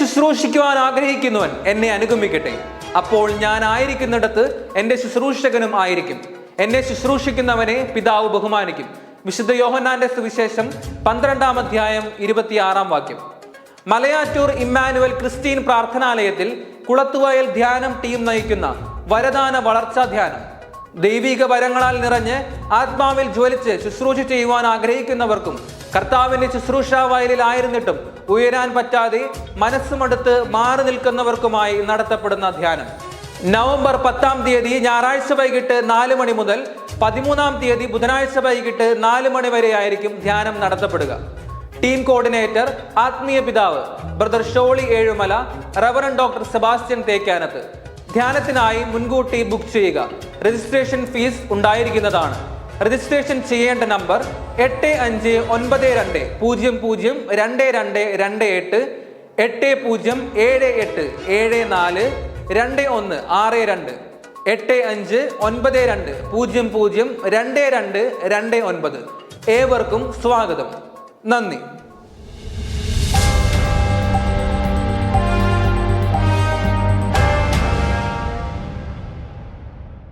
ശുശ്രൂഷിക്കുവാൻ ആഗ്രഹിക്കുന്നവൻ എന്നെ അനുഗമിക്കട്ടെ. അപ്പോൾ ഞാൻ ആയിരിക്കുന്നിടത്ത് എന്റെ ശുശ്രൂഷകനും ആയിരിക്കും. എന്നെ ശുശ്രൂഷിക്കുന്നവനെ പിതാവ് ബഹുമാനിക്കും. വിശുദ്ധ യോഹന്നാന്റെ സുവിശേഷം പന്ത്രണ്ടാം അധ്യായം ഇരുപത്തിയാറാം വാക്യം. മലയാറ്റൂർ ഇമ്മാനുവൽ ക്രിസ്ത്യൻ പ്രാർത്ഥനാലയത്തിൽ കുളത്തുവയൽ ധ്യാനം ടീം നയിക്കുന്ന വരദാന വളർച്ചാ ധ്യാനം. ദൈവിക വരങ്ങളാൽ നിറഞ്ഞ് ആത്മാവിൽ ജ്വലിച്ച് ശുശ്രൂഷ ചെയ്യുവാൻ ആഗ്രഹിക്കുന്നവർക്കും കർത്താവിന്റെ ശുശ്രൂഷ വയലിലായിരുന്നിട്ടും ഉയരാൻ പറ്റാതെ മനസ്സുമടുത്ത് മാറി നിൽക്കുന്നവർക്കുമായി നടത്തപ്പെടുന്ന ധ്യാനം. നവംബർ പത്താം തീയതി ഞായറാഴ്ച വൈകിട്ട് നാല് മണി മുതൽ പതിമൂന്നാം തീയതി ബുധനാഴ്ച വൈകിട്ട് നാല് മണി വരെ ആയിരിക്കും ധ്യാനം നടത്തപ്പെടുക. ടീം കോർഡിനേറ്റർ ആത്മീയ പിതാവ് brother Sholy Ezhumala reverend doctor Sebastian Thekkanath. ധ്യാനത്തിനായി മുൻകൂട്ടി ബുക്ക് ചെയ്യുക. രജിസ്ട്രേഷൻ ഫീസ് ഉണ്ടായിരിക്കുന്നതാണ്. രജിസ്ട്രേഷൻ ചെയ്യേണ്ട നമ്പർ എട്ട് അഞ്ച് ഒൻപത് രണ്ട് പൂജ്യം പൂജ്യം രണ്ട് രണ്ട് രണ്ട് എട്ട് എട്ട് പൂജ്യം ഏഴ് എട്ട് ഏഴ് നാല് രണ്ട് ഒന്ന് ആറ് രണ്ട്. എട്ട് അഞ്ച് ഒൻപത് രണ്ട് പൂജ്യം പൂജ്യം രണ്ട് രണ്ട് രണ്ട് ഒൻപത്. ഏവർക്കും സ്വാഗതം. നന്ദി.